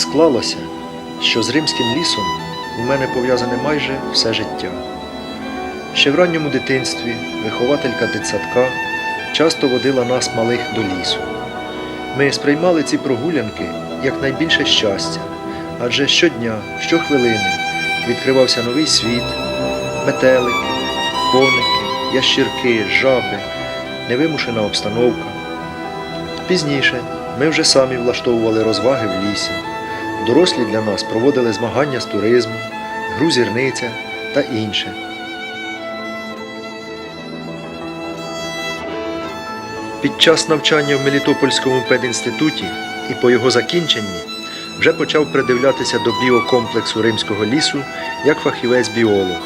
Склалося, що з римським лісом у мене пов'язане майже все життя. Ще в ранньому дитинстві вихователька дитсадка часто водила нас малих до лісу. Ми сприймали ці прогулянки як найбільше щастя, адже щодня, щохвилини відкривався новий світ, метелики, коники, ящірки, жаби, невимушена обстановка. Пізніше ми вже самі влаштовували розваги в лісі. Дорослі для нас проводили змагання з туризму, гру зірниця та інше. Під час навчання в Мелітопольському педінституті і по його закінченні вже почав придивлятися до біокомплексу римського лісу як фахівець-біолог.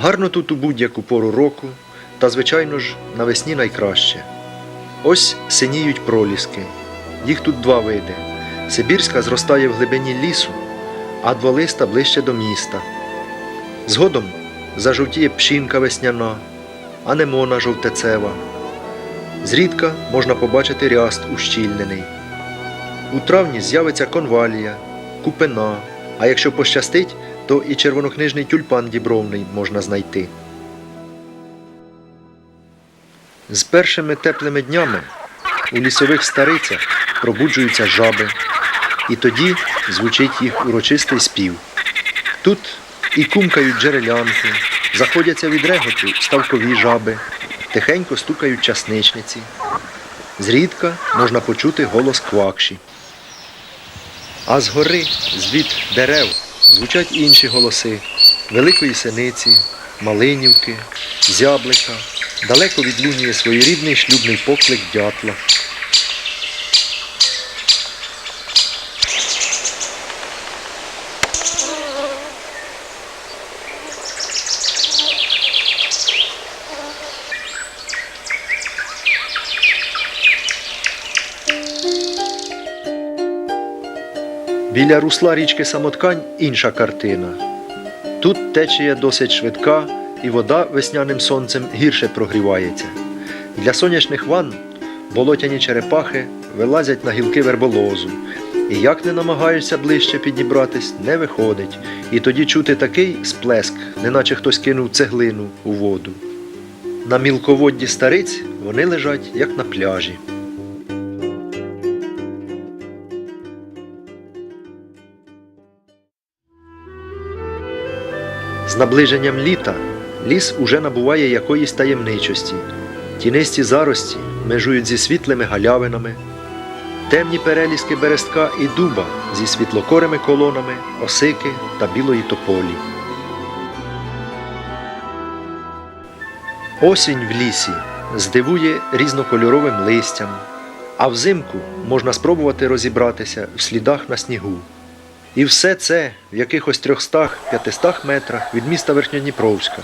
Гарно тут у будь-яку пору року, та, звичайно ж, навесні найкраще. Ось синіють проліски. Їх тут два види. Сибірська зростає в глибині лісу, а дволиста ближче до міста. Згодом зажовтіє пшінка весняна, анемона жовтецева. Зрідка можна побачити ряст ущільнений. У травні з'явиться конвалія, купина, а якщо пощастить, то і червонокнижний тюльпан дібровний можна знайти. З першими теплими днями у лісових старицях пробуджуються жаби, і тоді звучить їх урочистий спів. Тут і кумкають джерелянки, заходяться від реготу ставкові жаби, тихенько стукають часничниці. Зрідка можна почути голос квакші. А згори, звід дерев, звучать інші голоси великої синиці, малинівки, зяблика. Далеко відлунює своєрідний шлюбний поклик дятла. Біля русла річки Самоткань інша картина. Тут течія досить швидка, і вода весняним сонцем гірше прогрівається. Для сонячних ванн болотяні черепахи вилазять на гілки верболозу, і як не намагаєшся ближче підібратись, не виходить. І тоді чути такий сплеск, неначе хтось кинув цеглину у воду. На мілководді стариць вони лежать, як на пляжі. Наближенням літа ліс уже набуває якоїсь таємничості. Тінисті зарості межують зі світлими галявинами, темні переліски берестка і дуба зі світлокорими колонами, осики та білої тополі. Осінь в лісі здивує різнокольоровим листям, а взимку можна спробувати розібратися в слідах на снігу. І все це в якихось 300-500 метрах від міста Верхньодніпровська.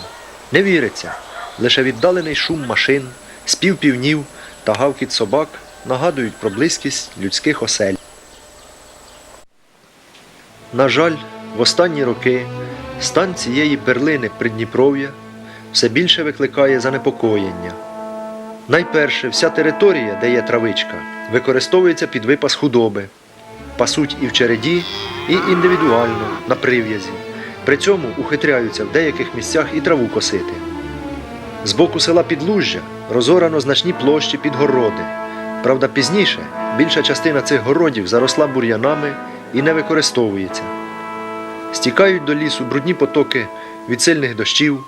Не віриться, лише віддалений шум машин, спів півнів та гавкіт собак нагадують про близькість людських осель. На жаль, в останні роки стан цієї перлини Придніпров'я все більше викликає занепокоєння. Найперше, вся територія, де є травичка, використовується під випас худоби, пасуть і в череді, і індивідуально на прив'язі. При цьому ухитряються в деяких місцях і траву косити. З боку села Підлужжя розорано значні площі під городи. Правда, пізніше більша частина цих городів заросла бур'янами і не використовується. Стікають до лісу брудні потоки від сильних дощів,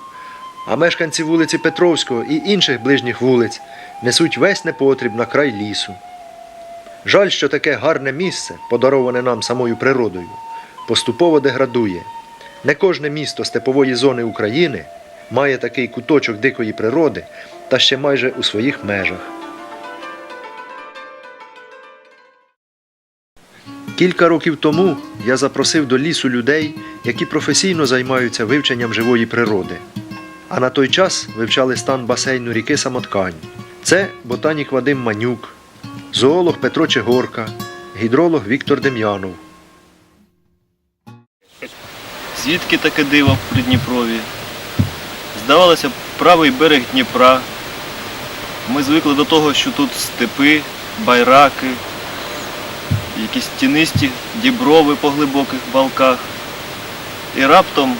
а мешканці вулиці Петровського і інших ближніх вулиць несуть весь непотріб на край лісу. Жаль, що таке гарне місце, подароване нам самою природою, поступово деградує. Не кожне місто степової зони України має такий куточок дикої природи та ще майже у своїх межах. Кілька років тому я запросив до лісу людей, які професійно займаються вивченням живої природи. А на той час вивчали стан басейну ріки Самоткань. Це ботанік Вадим Манюк, зоолог Петро Чегорка, гідролог Віктор Дем'янов. Звідки таке диво в Придніпрові? Здавалося правий берег Дніпра. Ми звикли до того, що тут степи, байраки. якісь тінисті діброви по глибоких балках. І раптом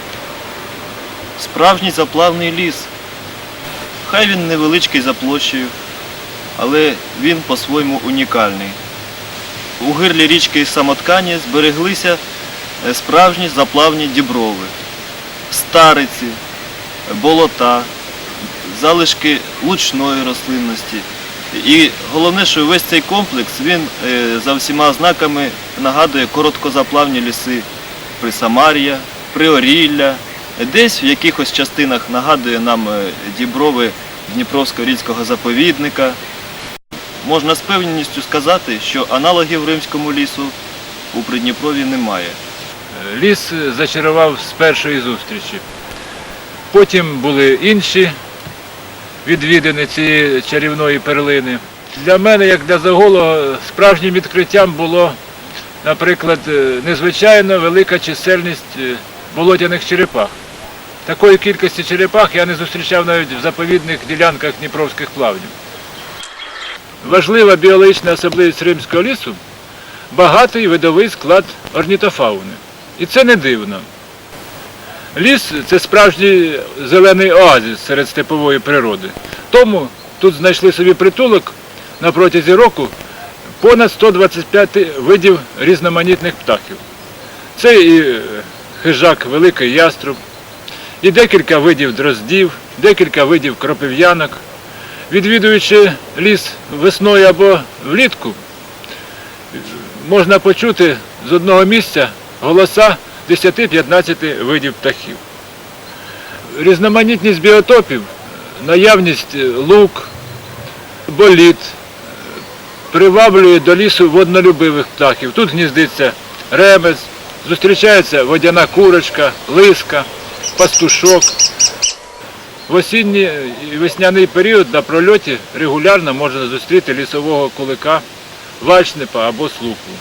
справжній заплавний ліс. Хай він невеличкий за площею, але він по-своєму унікальний. У гирлі річки Самоткані збереглися е, справжні заплавні діброви, стариці, болота, залишки лучної рослинності. І головне, що весь цей комплекс він е, за всіма ознаками нагадує короткозаплавні ліси Присамар'я, Приорілля, десь в якихось частинах нагадує нам е, діброви Дніпровсько-Рільського заповідника. Можна з певністю сказати, що аналогів римському лісу у Придніпрові немає. Ліс зачарував з першої зустрічі. Потім були інші відвідини цієї чарівної перлини. Для мене, як для заголу, справжнім відкриттям було, наприклад, е, незвичайно велика чисельність е, болотяних черепах. Такої кількості черепах я не зустрічав навіть в заповідних ділянках Дніпровських плавнів. Важлива біологічна особливість римського лісу багатий видовий склад орнітофауни. І це не дивно. Ліс це справжній зелений оазис серед степової природи. Тому тут знайшли собі притулок на протязі року понад 125 видів різноманітних птахів. Це і е, хижак великий яструб, і декілька видів дроздів, декілька видів кропив'янок. Відвідуючи ліс весною або влітку, можна почути з одного місця голоса 10-15 видів птахів. Різноманітність біотопів, наявність лук, боліт приваблює до лісу воднолюбивих птахів. Тут гніздиться ремець, зустрічається водяна курочка, лиска, пастушок. В осінній і весняний період на прольоті регулярно можна зустріти лісового кулика, вальшнипа або слуху.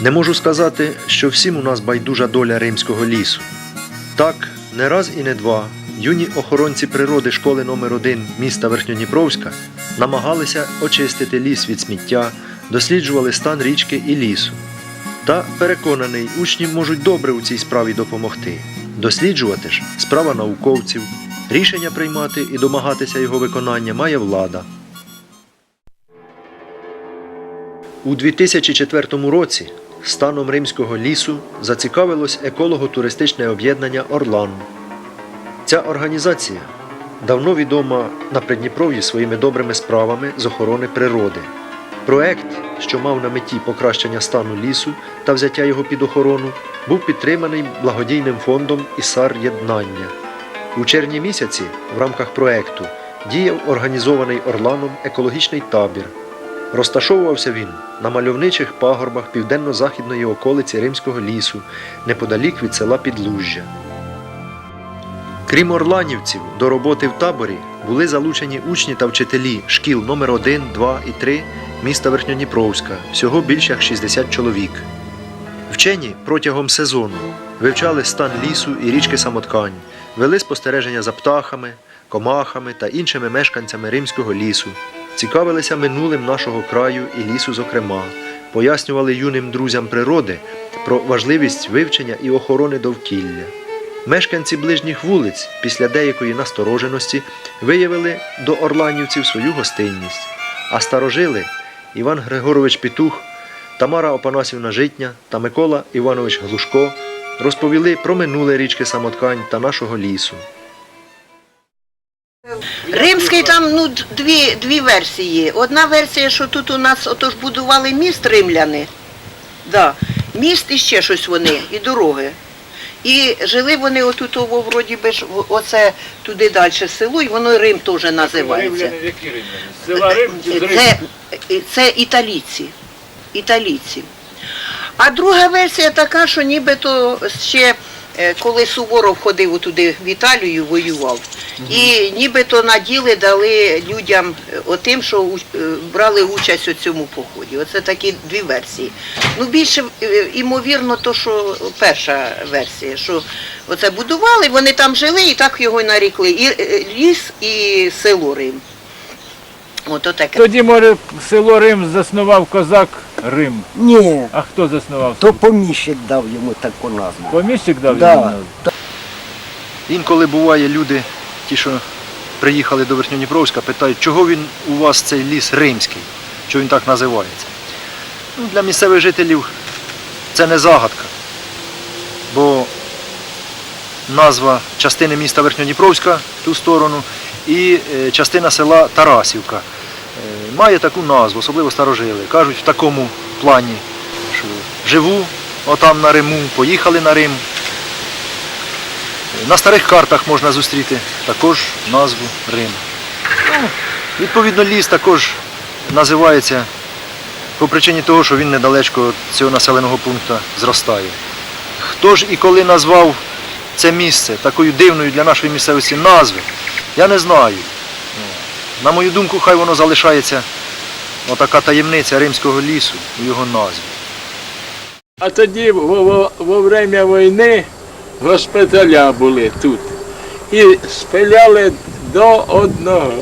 Не можу сказати, що всім у нас байдужа доля римського лісу. Так, не раз і не два юні охоронці природи школи номер 1 міста Верхньодніпровська намагалися очистити ліс від сміття, досліджували стан річки і лісу. Та переконаний, учні можуть добре у цій справі допомогти. Досліджувати ж справа науковців, рішення приймати і домагатися його виконання має влада. У 2004 році станом римського лісу зацікавилось еколого-туристичне об'єднання Орлан. Ця організація давно відома на Придніпров'ї своїми добрими справами з охорони природи. Проект, що мав на меті покращення стану лісу та взяття його під охорону, був підтриманий благодійним фондом Ісар Єднання. У червні місяці в рамках проекту діяв організований Орланом екологічний табір. Розташовувався він на мальовничих пагорбах південно-західної околиці Римського лісу, неподалік від села Підлужжя. Крім орланівців, до роботи в таборі були залучені учні та вчителі шкіл номер 1, 2 і 3 міста Верхньодніпровська, всього більше як 60 чоловік. Вчені протягом сезону вивчали стан лісу і річки Самоткань, вели спостереження за птахами, комахами та іншими мешканцями римського лісу, цікавилися минулим нашого краю і лісу, зокрема, пояснювали юним друзям природи про важливість вивчення і охорони довкілля. Мешканці ближніх вулиць після деякої настороженості виявили до орланівців свою гостинність, а старожили Іван Григорович Петух, Тамара Опанасівна Житня та Микола Іванович Глушко розповіли про минуле річки Самоткань та нашого лісу. Римський там ну, дві, дві версії. Одна версія, що тут у нас отож будували міст римляни. Да. Міст і ще щось вони, і дороги. І жили вони отут, ово, вроді би ж, оце туди далі село, і воно Рим теж називається. які римляни? Села Рим з Риму? Це, це італійці. Італійці. А друга версія така, що нібито ще коли Суворов ходив туди в Італію, воював. І нібито на діли дали людям е, отим, що е, брали участь у цьому поході. Оце такі дві версії. Ну, більше е, імовірно, то, що перша версія, що оце будували, вони там жили і так його нарікли. І е, ліс, і село Рим. Тоді, може, село Рим заснував козак Рим. Ні, А хто заснував? то поміщик дав йому таку назву. Поміщик дав Да. йому назву? Інколи буває люди, ті, що приїхали до Верхньодніпровська, питають, чого він у вас цей ліс римський, чого він так називається. Ну, для місцевих жителів це не загадка, бо назва частини міста Верхньодніпровська в ту сторону і е, частина села Тарасівка має таку назву, особливо старожили. Кажуть в такому плані, що живу отам на Риму, поїхали на Рим, на старих картах можна зустріти також назву Рим. Ну, відповідно, ліс також називається по причині того, що він недалечко від цього населеного пункту зростає. Хто ж і коли назвав це місце такою дивною для нашої місцевості назви, я не знаю. На мою думку, хай воно залишається отака таємниця римського лісу у його назві. А тоді во, во, во время війни госпіталя були тут. І спиляли до одного.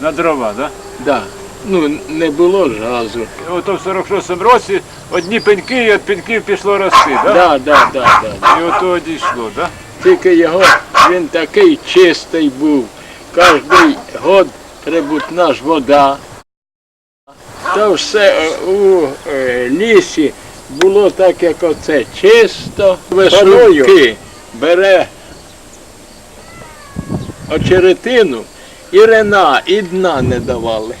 На дрова, так? Да. Ну, не було ж газу. Ото в 46-му році одні пеньки, і від пеньків пішло рости, так? Да? Да, да, да, да. І ото дійшло, так? Тільки його він такий чистий був. Кожний год прибутна ж вода. То все е, у е, лісі було так, як оце, чисто. Весною бере очеретину і рена, і дна не давали.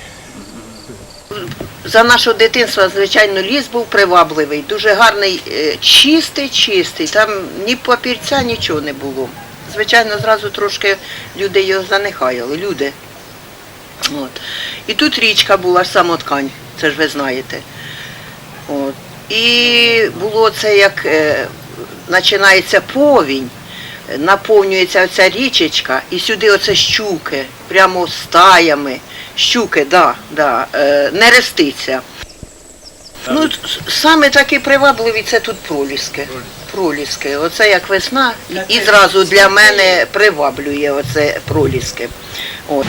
За нашого дитинства, звичайно, ліс був привабливий, дуже гарний, е, чистий, чистий. Там ні папірця, нічого не було. Звичайно, зразу трошки люди його занехаяли, люди. От. І тут річка була самоткань, це ж ви знаєте. От. І було це як е, починається повінь, наповнюється оця річечка, і сюди оце щуки, прямо стаями. Щуки, да, да, е, нерестиця. Ну, саме такі привабливі це тут проліски. Проліски. Оце як весна, і, і зразу для мене приваблює оце проліски. От.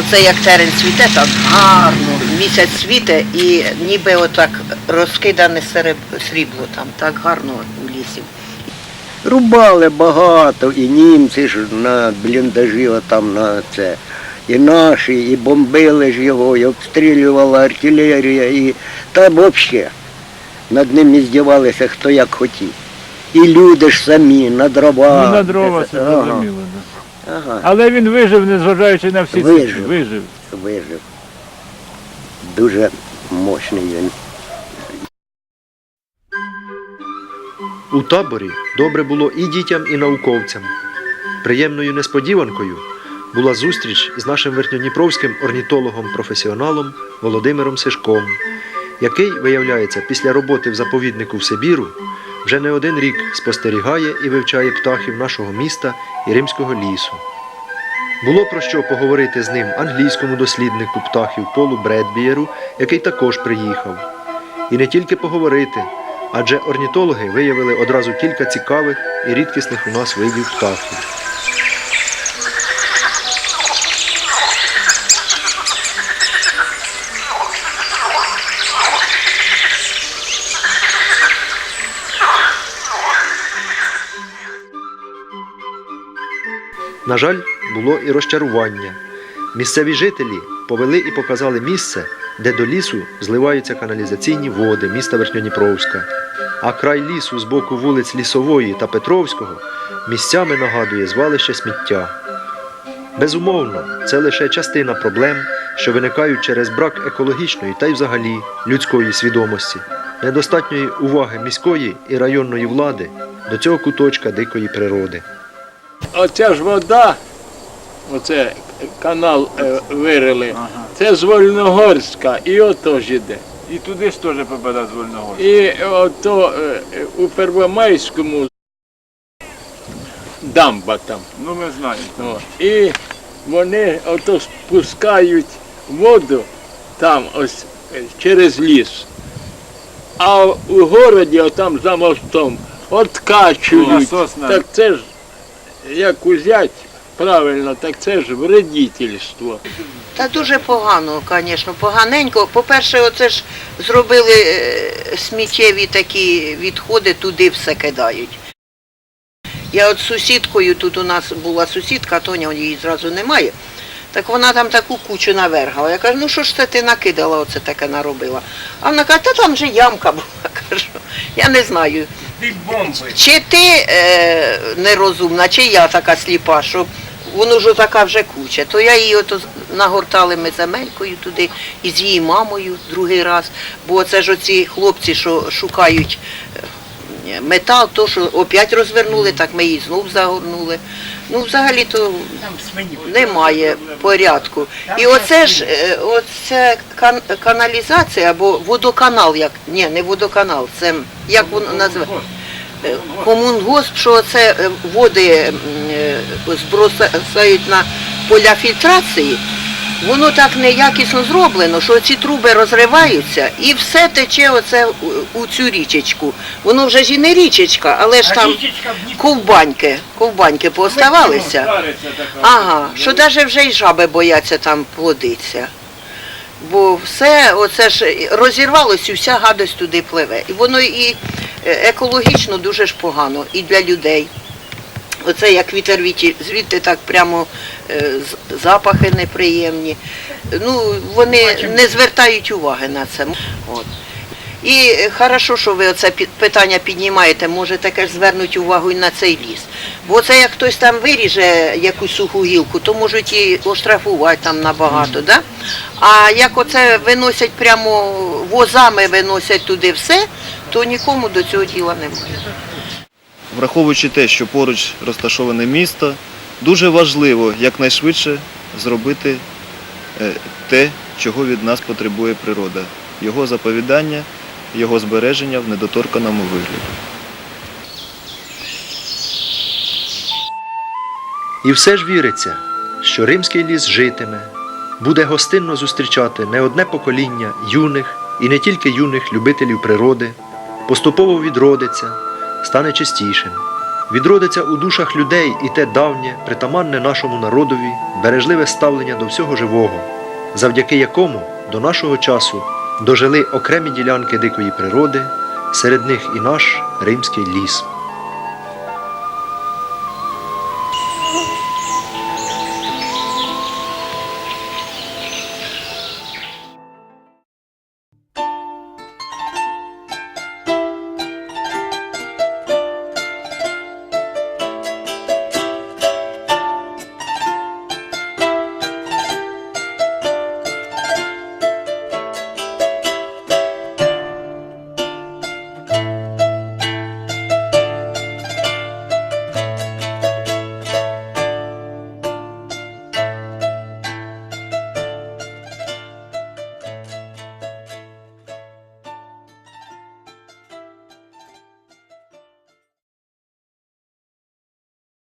Оце як терен цвіте, так гарно, місяць світе і ніби отак розкидане сереб- срібло там, так гарно у лісі. Рубали багато, і німці ж на бліндажі отам на це. І наші, і бомбили ж його, і обстрілювала артилерія, і та взагалі над ним і здівалися хто як хотів. І люди ж самі на дрова. Ну, на дрова це Ага, зрозуміло. Да. Ага, Але він вижив, незважаючи на всі ці. Вижив. Вижив. вижив. Дуже мощний він. У таборі добре було і дітям, і науковцям. Приємною несподіванкою була зустріч з нашим верхньодніпровським орнітологом-професіоналом Володимиром Сишком, який, виявляється, після роботи в заповіднику в Сибіру вже не один рік спостерігає і вивчає птахів нашого міста і римського лісу. Було про що поговорити з ним англійському досліднику птахів Полу Бредбієру, який також приїхав. І не тільки поговорити, адже орнітологи виявили одразу кілька цікавих і рідкісних у нас видів птахів. На жаль, було і розчарування. Місцеві жителі повели і показали місце, де до лісу зливаються каналізаційні води міста Верхньодніпровська. А край лісу з боку вулиць Лісової та Петровського місцями нагадує звалище сміття. Безумовно, це лише частина проблем, що виникають через брак екологічної та й взагалі людської свідомості, недостатньої уваги міської і районної влади до цього куточка дикої природи. Оця ж вода, оце канал е, вирили, Ага. це з Вольногорська, і ото ж іде. І туди ж теж попадає з Вольного. І ото е, е, у Первомайському дамба там. Ну ми знаємо. О, І вони ото спускають воду там ось через ліс. А у городі, отам за мостом, откачують. Так це ж, як узять правильно, так це ж вредительство. Та дуже погано, звісно, поганенько. По-перше, оце ж зробили е, сміттєві такі відходи, туди все кидають. Я от сусідкою, тут у нас була сусідка, Тоня її зразу немає. Так вона там таку кучу навергала. Я кажу, ну що ж це ти накидала, оце таке наробила. А вона каже, та там же ямка була. Кажу, я не знаю. Чи ти е, нерозумна, чи я така сліпа, що воно ж така вже куча. То я її ото нагортали ми земелькою туди і з її мамою другий раз. Бо це ж оці хлопці, що шукають е, метал, то що опять розвернули, так ми її знов загорнули. Ну, взагалі то немає порядку. І оце ж е, оце кан- каналізація або водоканал, як ні, не водоканал, це як воно називає. Е, Комунгосп, що це е, води збросають на поля фільтрації, воно так неякісно зроблено, що ці труби розриваються і все тече оце у- цю річечку. Воно вже ж і не річечка, але ж там ковбаньки, ковбаньки пооставалися. Ага, що навіть вже й жаби бояться там плодитися. Бо все, оце ж розірвалося, і вся гадость туди пливе. І воно і е, екологічно дуже ж погано, і для людей. Оце як вітер віті, звідти так прямо е, запахи неприємні. Ну, вони не звертають уваги на це. От. І е, хорошо, що ви оце питання піднімаєте, може таке ж звернуть увагу і на цей ліс. Бо це як хтось там виріже якусь суху гілку, то можуть і оштрафувати там набагато, да? А як оце виносять прямо возами, виносять туди все, то нікому до цього діла немає. Враховуючи те, що поруч розташоване місто, дуже важливо якнайшвидше зробити е, те, чого від нас потребує природа. Його заповідання, його збереження в недоторканому вигляді. І все ж віриться, що римський ліс житиме, буде гостинно зустрічати не одне покоління юних і не тільки юних любителів природи, поступово відродиться, стане чистішим. Відродиться у душах людей і те давнє, притаманне нашому народові, бережливе ставлення до всього живого, завдяки якому до нашого часу дожили окремі ділянки дикої природи, серед них і наш римський ліс.